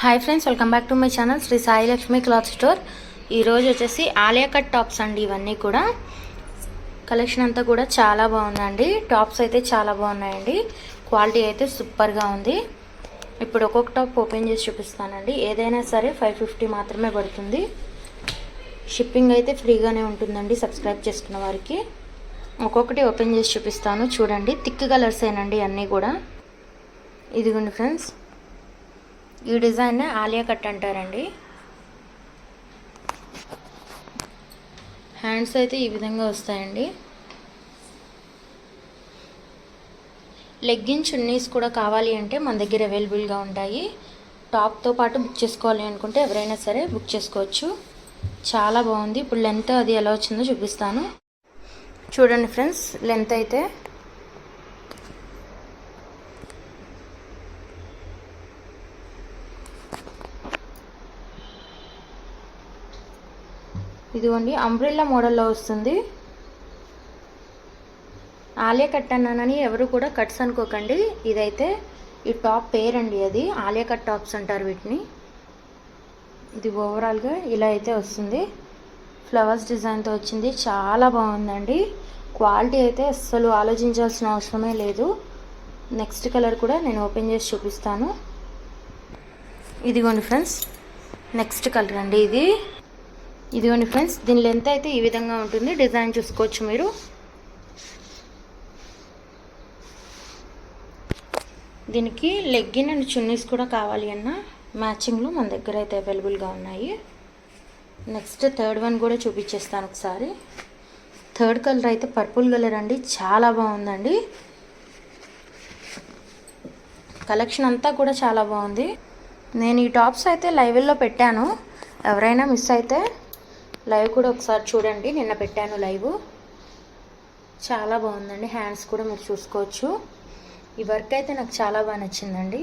Hi friends welcome back to my channel Shri Sai Lakshmi cloth store ఈరోజు వచ్చేసి Alia cut tops అండి ఇవన్నీ కూడా. కలెక్షన్ అంతా కూడా చాలా బాగుందండి. టాప్స్ అయితే చాలా బాగున్నాయండి. క్వాలిటీ అయితే సూపర్గా ఉంది. ఇప్పుడు ఒక్కొక్క టాప్ ఓపెన్ చేసి చూపిస్తానండి. ఏదైనా సరే ఫైవ్ ఫిఫ్టీ మాత్రమే పడుతుంది. షిప్పింగ్ అయితే ఫ్రీగానే ఉంటుందండి సబ్స్క్రైబ్ చేసుకున్న వారికి. ఒక్కొక్కటి ఓపెన్ చేసి చూపిస్తాను. చూడండి థిక్ కలర్స్ ఏనండి అన్నీ కూడా. ఇదిగోండి ఫ్రెండ్స్ ఈ డిజైన్ ఆలియా కట్ అంటారండి. హ్యాండ్స్ అయితే ఈ విధంగా వస్తాయండి. లెగ్గిన్ చున్నీస్ కూడా కావాలి అంటే మన దగ్గర అవైలబుల్గా ఉంటాయి. టాప్తో పాటు బుక్ చేసుకోవాలి అనుకుంటే ఎవరైనా సరే బుక్ చేసుకోవచ్చు. చాలా బాగుంది. ఇప్పుడు లెంత్ అది ఎలా వచ్చిందో చూపిస్తాను. చూడండి ఫ్రెండ్స్ లెంత్ అయితే ఇదిగోండి అంబ్రెల్లా మోడల్లో వస్తుంది. ఆలియా కట్ అన్నానని ఎవరు కూడా కట్స్ అనుకోకండి. ఇదైతే ఈ టాప్ పేరండి అది. ఆలియా కట్ టాప్స్ అంటారు వీటిని. ఇది ఓవరాల్గా ఇలా అయితే వస్తుంది. ఫ్లవర్స్ డిజైన్తో వచ్చింది. చాలా బాగుందండి. క్వాలిటీ అయితే అస్సలు ఆలోచించాల్సిన అవసరమే లేదు. నెక్స్ట్ కలర్ కూడా నేను ఓపెన్ చేసి చూపిస్తాను. ఇదిగోండి ఫ్రెండ్స్. నెక్స్ట్ కలర్ అండి ఇది. ఇదిగోండి ఫ్రెండ్స్ దీని లెంత్ అయితే ఈ విధంగా ఉంటుంది. డిజైన్ చూసుకోవచ్చు మీరు. దీనికి లెగ్గిన్ అండ్ చున్నీస్ కూడా కావాలి అన్న. మ్యాచింగ్లో మన దగ్గర అయితే అవైలబుల్గా ఉన్నాయి. నెక్స్ట్ థర్డ్ వన్ కూడా చూపించేస్తాను ఒకసారి. థర్డ్ కలర్ అయితే పర్పుల్ కలర్ అండి. చాలా బాగుందండి. కలెక్షన్ అంతా కూడా చాలా బాగుంది. నేను ఈ టాప్స్ అయితే లైవ్లో పెట్టాను. ఎవరైనా మిస్ అయితే లైవ్ కూడా ఒకసారి చూడండి. నిన్న పెట్టాను లైవ్. చాలా బాగుందండి. హ్యాండ్స్ కూడా మీరు చూసుకోవచ్చు. ఈ వర్క్ అయితే నాకు చాలా బాగా నచ్చిందండి.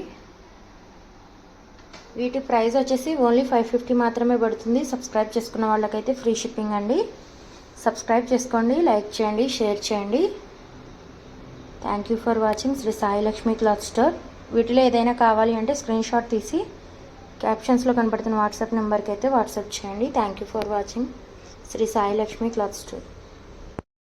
వీటి ప్రైస్ వచ్చేసి ఓన్లీ ఫైవ్ ఫిఫ్టీ మాత్రమే పడుతుంది. సబ్స్క్రైబ్ చేసుకున్న వాళ్ళకైతే ఫ్రీ షిప్పింగ్ అండి. సబ్స్క్రైబ్ చేసుకోండి లైక్ చేయండి షేర్ చేయండి. Thank you for watching Shri Sai Lakshmi cloth store. వీటిలో ఏదైనా కావాలి అంటే స్క్రీన్ షాట్ తీసి క్యాప్షన్స్లో కనపడుతున్న వాట్సాప్ నెంబర్కి అయితే వాట్సాప్ చేయండి. Thank you for watching Shri Sai Lakshmi cloth store.